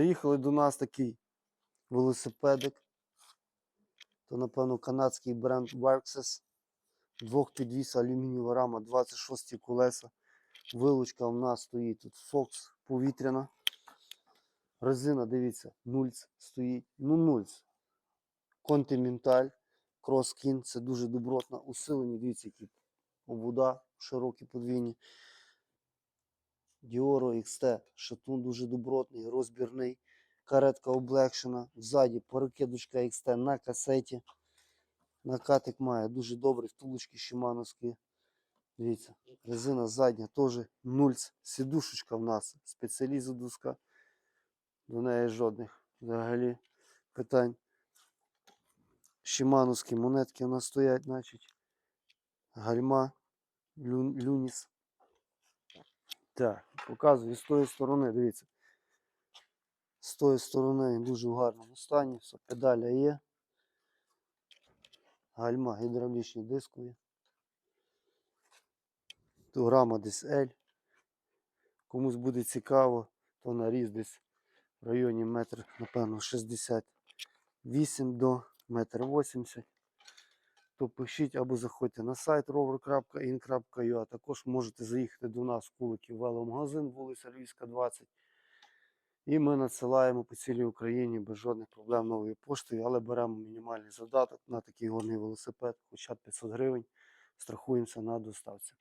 Приїхали до нас такий велосипедик. То, напевно, канадський бренд Verxes. Двох підвіс, алюмінієва рама, 26 колеса. Вилучка у нас стоїть тут Fox повітряна. Резина, дивіться, нульц стоїть. Ну, нульц. Континенталь, Кросскін, це дуже добротна. Усилені, дивіться, які обуда широкі подвійні. Діоро XT, шатун дуже добротний, розбірний. Каретка облегшена. Ззаді перекидочка XT на касеті. Накатик має дуже добрий, втулочки шимановські. Дивіться, резина задня теж нульц. Сідушечка в нас спеціалізодуска. До неї жодних взагалі питань. Шимановські монетки у нас стоять, значить. Гальма, лю, люніс. Так, показую з тої сторони, дивіться. З тої сторони він дуже в гарному стані. Все, педаля є. Гальма гідравлічні дискові. Тут рама десь L. Комусь буде цікаво, то наріз десь в районі метр, напевно, 68 до метр 80. То пишіть або заходьте на сайт rover.in.ua, також можете заїхати до нас в Куликів веломагазин, вулиця Львівська, 20. І ми надсилаємо по цілій Україні без жодних проблем новою поштою, але беремо мінімальний задаток на такий горний велосипед, хоча б 500 гривень. Страхуємося на доставці.